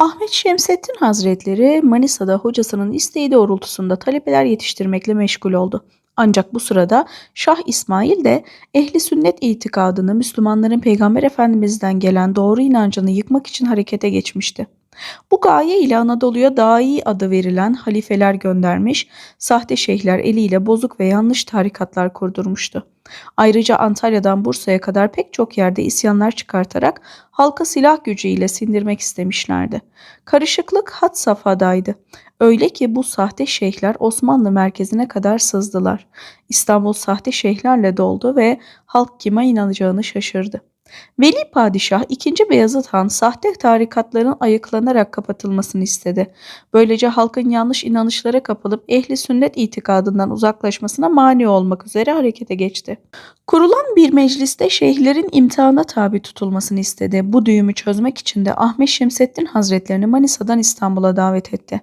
Ahmet Şemsettin Hazretleri Manisa'da hocasının isteği doğrultusunda talebeler yetiştirmekle meşgul oldu. Ancak bu sırada Şah İsmail de ehli sünnet itikadını Müslümanların Peygamber Efendimiz'den gelen doğru inancını yıkmak için harekete geçmişti. Bu gaye ile Anadolu'ya Dai adı verilen halifeler göndermiş, sahte şeyhler eliyle bozuk ve yanlış tarikatlar kurdurmuştu. Ayrıca Antalya'dan Bursa'ya kadar pek çok yerde isyanlar çıkartarak halka silah gücüyle sindirmek istemişlerdi. Karışıklık had safhadaydı. Öyle ki bu sahte şeyhler Osmanlı merkezine kadar sızdılar. İstanbul sahte şeyhlerle doldu ve halk kime inanacağını şaşırdı. Veli Padişah 2. Beyazıt Han sahte tarikatların ayıklanarak kapatılmasını istedi. Böylece halkın yanlış inanışlara kapılıp ehli sünnet itikadından uzaklaşmasına mani olmak üzere harekete geçti. Kurulan bir mecliste şeyhlerin imtihana tabi tutulmasını istedi. Bu düğümü çözmek için de Ahmet Şemsettin Hazretlerini Manisa'dan İstanbul'a davet etti.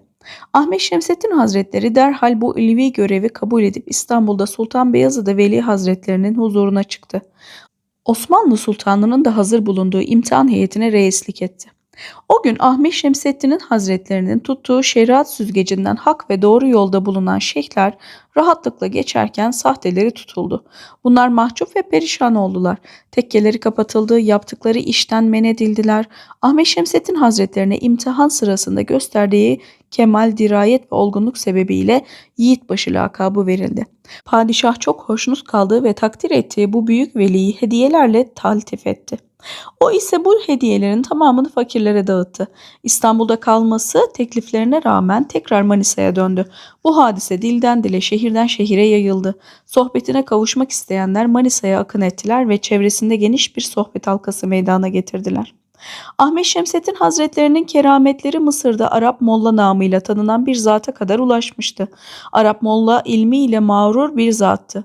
Ahmet Şemsettin Hazretleri derhal bu ilvi görevi kabul edip İstanbul'da Sultan Beyazıt'ı Veli Hazretlerinin huzuruna çıktı. Osmanlı Sultanı'nın da hazır bulunduğu imtihan heyetine reislik etti. O gün Ahmet Şemsettin'in hazretlerinin tuttuğu şeriat süzgecinden hak ve doğru yolda bulunan şeyhler rahatlıkla geçerken sahteleri tutuldu. Bunlar mahcup ve perişan oldular. Tekkeleri kapatıldı, yaptıkları işten men edildiler. Ahmet Şemsettin Hazretlerine imtihan sırasında gösterdiği kemal, dirayet ve olgunluk sebebiyle Yiğitbaşı lakabı verildi. Padişah çok hoşnut kaldığı ve takdir ettiği bu büyük veliyi hediyelerle taltif etti. O ise bu hediyelerin tamamını fakirlere dağıttı. İstanbul'da kalması tekliflerine rağmen tekrar Manisa'ya döndü. Bu hadise dilden dile, şehirden şehire yayıldı. Sohbetine kavuşmak isteyenler Manisa'ya akın ettiler ve çevresinde geniş bir sohbet halkası meydana getirdiler. Ahmet Şemsettin Hazretlerinin kerametleri Mısır'da Arap Molla namıyla tanınan bir zata kadar ulaşmıştı. Arap Molla ilmiyle mağrur bir zattı.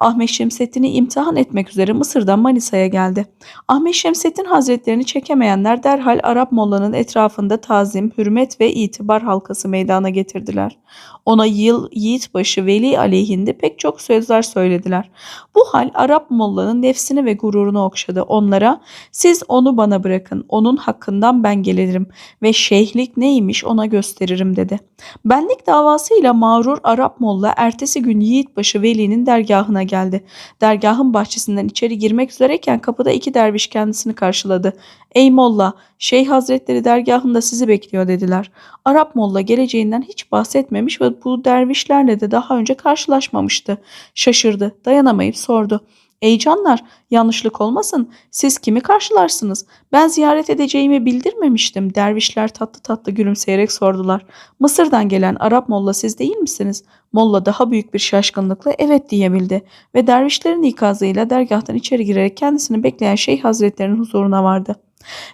Ahmet Şemsettin'i imtihan etmek üzere Mısır'dan Manisa'ya geldi. Ahmet Şemsettin Hazretlerini çekemeyenler derhal Arap Molla'nın etrafında tazim, hürmet ve itibar halkası meydana getirdiler. Ona yıl yiğitbaşı veli aleyhinde pek çok sözler söylediler. Bu hal Arap Molla'nın nefsini ve gururunu okşadı. Onlara siz onu bana bırakın, onun hakkından ben gelirim ve şeyhlik neymiş ona gösteririm dedi. Benlik davasıyla mağrur Arap Molla ertesi gün yiğitbaşı velinin dergahına geldi. Dergahın bahçesinden içeri girmek üzereyken kapıda iki derviş kendisini karşıladı. Ey Molla, Şeyh Hazretleri dergahında sizi bekliyor dediler. Arap Molla geleceğinden hiç bahsetmemiş ve bu dervişlerle de daha önce karşılaşmamıştı. Şaşırdı, dayanamayıp sordu. Ey canlar, yanlışlık olmasın. Siz kimi karşılarsınız? Ben ziyaret edeceğimi bildirmemiştim. Dervişler tatlı tatlı gülümseyerek sordular. Mısır'dan gelen Arap Molla siz değil misiniz? Molla daha büyük bir şaşkınlıkla evet diyebildi ve dervişlerin ikazıyla dergahtan içeri girerek kendisini bekleyen Şeyh Hazretlerinin huzuruna vardı.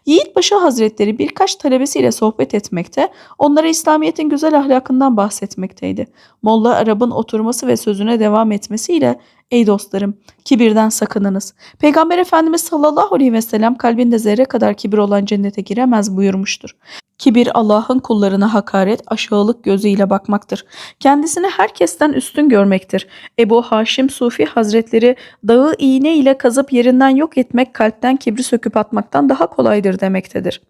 Yiğitbaşı Hazretleri birkaç talebesiyle sohbet etmekte, onlara İslamiyet'in güzel ahlakından bahsetmekteydi. Molla Arap'ın oturması ve sözüne devam etmesiyle Ey dostlarım, kibirden sakınınız. Peygamber Efendimiz sallallahu aleyhi ve sellem kalbinde zerre kadar kibir olan cennete giremez buyurmuştur. Kibir Allah'ın kullarına hakaret, aşağılık gözüyle bakmaktır. Kendisini herkesten üstün görmektir. Ebu Haşim Sufi Hazretleri dağı iğne ile kazıp yerinden yok etmek kalpten kibri söküp atmaktan daha kolaydır demektedir.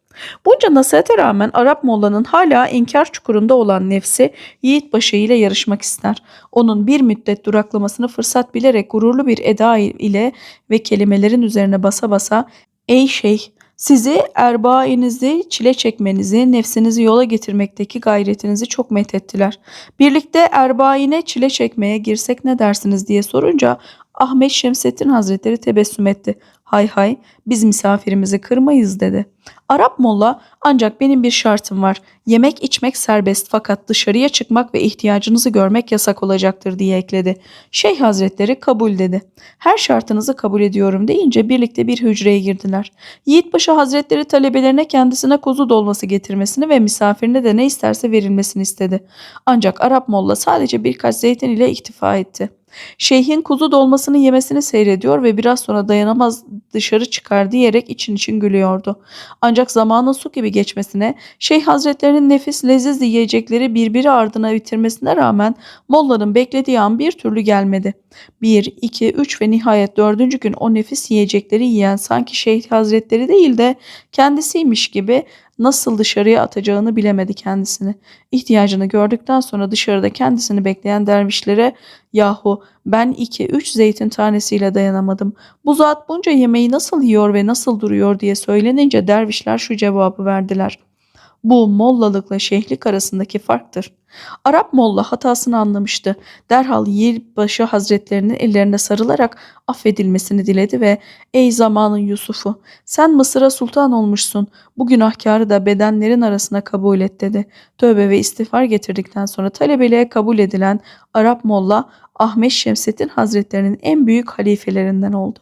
Bunca nasihate rağmen Arap Molla'nın hala inkar çukurunda olan nefsi Yiğitbaşı ile yarışmak ister. Onun bir müddet duraklamasını fırsat bilerek gururlu bir eda ile ve kelimelerin üzerine basa basa ''Ey şeyh sizi erbainizi çile çekmenizi, nefsinizi yola getirmekteki gayretinizi çok methettiler. Birlikte erbaine çile çekmeye girsek ne dersiniz diye sorunca Ahmet Şemsettin Hazretleri tebessüm etti. Hay hay biz misafirimizi kırmayız dedi. Arap molla ancak benim bir şartım var. Yemek içmek serbest fakat dışarıya çıkmak ve ihtiyacınızı görmek yasak olacaktır diye ekledi. Şeyh Hazretleri kabul dedi. Her şartınızı kabul ediyorum deyince birlikte bir hücreye girdiler. Yiğitbaşı Hazretleri talebelerine kendisine kuzu dolması getirmesini ve misafirine de ne isterse verilmesini istedi. Ancak Arap molla sadece birkaç zeytin ile iktifa etti. Şeyhin kuzu dolmasını yemesini seyrediyor ve biraz sonra dayanamaz dışarı çıkar diyerek için için gülüyordu. Ancak zamanın su gibi geçmesine, Şeyh Hazretlerinin nefis leziz yiyecekleri birbiri ardına bitirmesine rağmen Molla'nın beklediği an bir türlü gelmedi. Bir, iki, üç ve nihayet dördüncü gün o nefis yiyecekleri yiyen sanki Şeyh Hazretleri değil de kendisiymiş gibi nasıl dışarıya atacağını bilemedi kendisini. İhtiyacını gördükten sonra dışarıda kendisini bekleyen dervişlere yahu ben iki üç zeytin tanesiyle dayanamadım. Bu zat bunca yemeği nasıl yiyor ve nasıl duruyor diye söylenince dervişler şu cevabı verdiler. Bu mollalıkla şeyhlik arasındaki farktır. Arap molla hatasını anlamıştı. Derhal Yirbaşı Hazretlerinin ellerine sarılarak affedilmesini diledi ve ''Ey zamanın Yusuf'u sen Mısır'a sultan olmuşsun. Bu günahkarı da bedenlerin arasına kabul et.'' dedi. Tövbe ve istiğfar getirdikten sonra talebeliğe kabul edilen Arap molla Ahmet Şemsettin Hazretlerinin en büyük halifelerinden oldu.